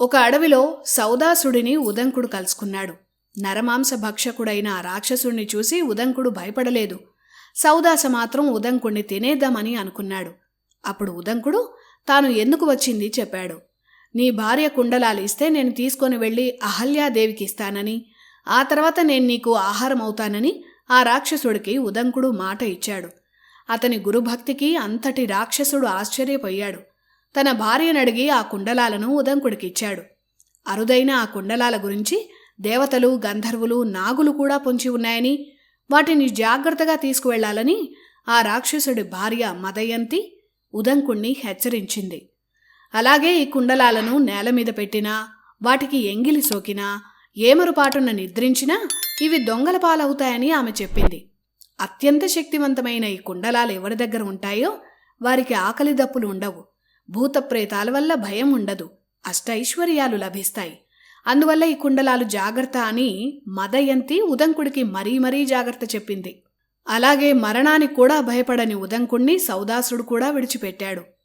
ఒక అడవిలో సౌదాసుడిని ఉదంకుడు కలుసుకున్నాడు. నరమాంస భక్షకుడైన ఆ రాక్షసుడిని చూసి ఉదంకుడు భయపడలేదు. సౌదాస మాత్రం ఉదంకుడిని తినేద్దామని అనుకున్నాడు. అప్పుడు ఉదంకుడు తాను ఎందుకు వచ్చింది? చెప్పాడు. నీ భార్య కుండలాలు ఇస్తే నేను తీసుకొని వెళ్ళి అహల్యాదేవికి ఇస్తానని ఆ తర్వాత నేను నీకు ఆహారం అవుతానని ఆ రాక్షసుడికి ఉదంకుడు మాట ఇచ్చాడు. అతని గురుభక్తికి అంతటి రాక్షసుడు ఆశ్చర్యపోయాడు. తన భార్యను అడిగి ఆ కుండలాలను ఉదంకుడికిచ్చాడు అరుదైన ఆ కుండలాల గురించి దేవతలు గంధర్వులు నాగులు కూడా పొంచి ఉన్నాయని వాటిని జాగ్రత్తగా తీసుకువెళ్ళాలని ఆ రాక్షసుడి భార్య మదయంతి ఉదంకుణ్ణి హెచ్చరించింది. అలాగే ఈ కుండలాలను నేల మీద పెట్టినా వాటికి ఎంగిలి సోకినా ఏమరుపాటున నిద్రించినా ఇవి దొంగల పాలవుతాయని ఆమె చెప్పింది. అత్యంత శక్తివంతమైన ఈ కుండలాలు ఎవరి దగ్గర ఉంటాయో వారికి ఆకలి దప్పులు ఉండవు. భూతప్రేతాల వల్ల భయం ఉండదు. అష్టైశ్వర్యాలు లభిస్తాయి. అందువల్ల ఈ కుండలాలు జాగ్రత్త అని మదయంతి ఉదంకుడికి మరీ మరీ జాగ్రత్త చెప్పింది. అలాగే మరణానికి కూడా భయపడని ఉదంకుణ్ణి సౌదాసుడు కూడా విడిచిపెట్టాడు.